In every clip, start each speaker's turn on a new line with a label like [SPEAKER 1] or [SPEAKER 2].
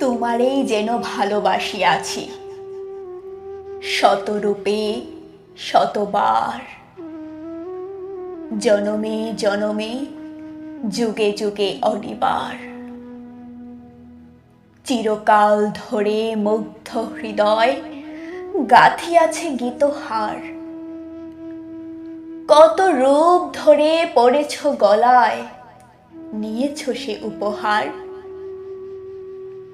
[SPEAKER 1] তোমারেই যেন ভালোবাসি আছি শতরূপে, শতবার। জনমে জনমে, যুগে যুগে অনিবার। চিরকাল ধরে মুগ্ধ হৃদয় গাথিয়াছে গীতহার। কত রূপ ধরে পড়েছ গলায়, নিয়েছ সে উপহার।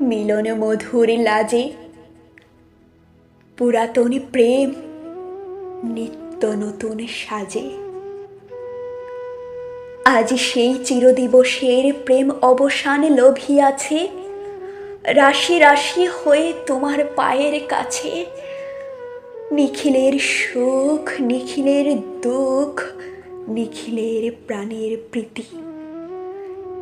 [SPEAKER 1] মিলন মধুর লাজে, পুরাতন প্রেম নিত্য নতুন সাজে। আজ সেই চিরদিবসের প্রেম অবসান লোভিয়াছে, রাশি রাশি হয়ে তোমার পায়ের কাছে। নিখিলের সুখ, নিখিলের দুঃখ, নিখিলের প্রাণের প্রীতি।